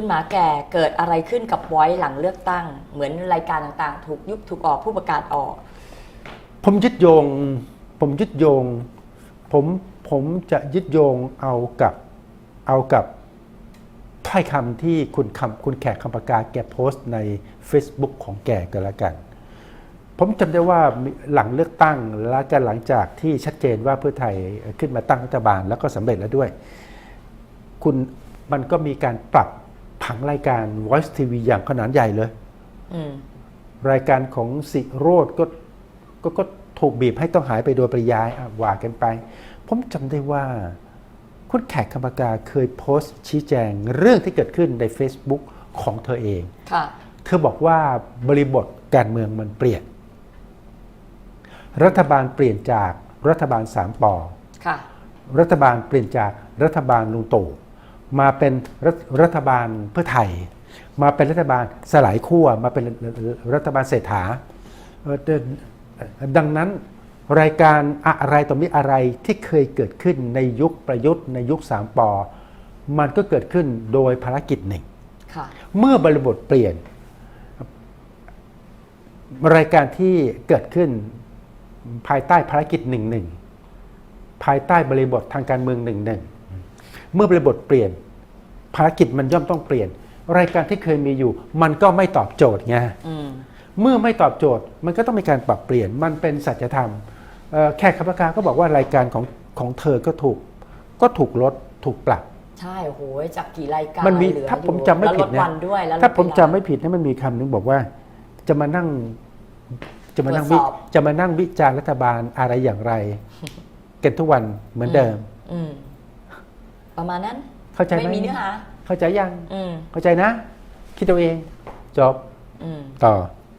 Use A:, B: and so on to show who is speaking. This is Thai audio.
A: คุณหมาแก่เกิดอะไรขึ้นกับไว้หลังเลือกตั้ง เหมือนรายการต่างๆ ถูกยุบถูกออกผู้ประกาศออก
B: ผมยึดโยง ผมยึดโยง ผมผมจะยึดโยงเอากับเอากับถ้อยคำที่คุณคำคุณแขกคำปากกาแกโพสต์ใน Facebook ของแกก็แล้วกัน ผมจำได้ว่าหลังเลือกตั้งและก็หลังจากที่ชัดเจนว่าเพื่อไทยขึ้นมาตั้งรัฐบาลแล้วก็สำเร็จแล้วด้วย คุณมันก็มีการปรับ ผังรายการ Voice TV อย่างขนาดใหญ่เลย
A: อืม
B: รายการของสิโรดก็ก็ก็ถูกบีบให้ต้องหายไปโดยปริยายอะว่ากันไป ผมจำได้ว่า คุณแขกคำปากาเคยโพสต์ชี้แจงเรื่องที่เกิดขึ้นใน Facebook ของเธอเอง
A: ค่ะ
B: เธอบอกว่าบริบทการเมืองมันเปลี่ยน รัฐบาลเปลี่ยนจากรัฐบาลสามปอ
A: ค่ะ
B: รัฐบาลเปลี่ยนจากรัฐบาลลุงตู่ มาเป็นรัฐรัฐบาลเพื่อไทย มาเป็นรัฐบาลสลายขั้วมาเป็นรัฐบาลเศรษฐาเอ่อเดินดังนั้นรายการอะไรต่อมีอะไรที่เคยเกิดขึ้นในยุคประยุทธ์ในยุคสามปอมันก็เกิดขึ้นโดยภารกิจหนึ่ง
A: ค่ะ
B: เมื่อบริบทเปลี่ยน รายการที่เกิดขึ้นภายใต้ภารกิจหนึ่งหนึ่งภายใต้บริบททางการเมืองหนึ่งหนึ่ง เมื่อบริบทเปลี่ยน ภารกิจมันย่อมต้องเปลี่ยน รายการที่เคยมีอยู่ มันก็ไม่ตอบโจทย์ไง
A: อืม
B: เมื่อไม่ตอบโจทย์มันก็ต้องมีการปรับเปลี่ยนมันเป็นสัจธรรมเอ่อแขกขับประกาก็บอกว่ารายการของของเธอก็ถูก ก็ถูกลดถูกปรับ
A: ใช่โอ้โหจากกี่รายการ
B: มันมี
A: เหลือ
B: ถ้าผม
A: อยู่
B: จำไม่ผิด
A: แล้วล
B: นะ
A: วันด้วยแล้วลด
B: ถ้าผม
A: เวล
B: จำไม่ผิดนะมันมีคำนึงบอกว่า จะมานั่งจะมานั่ง
A: ตร
B: วิ
A: วจสอบ
B: จะมานั่งวิจารณ์รัฐบาลอะไรอย่างไรกันทุกวันเหมือนเดิม
A: อืม ประมาณนั้น
B: เข้าใจไหม
A: ไม่มีเนื้อหา
B: เข้าใจยัง
A: อืม
B: เข้าใจนะ คิดตัวเอง จบ
A: อืม
B: ต่อ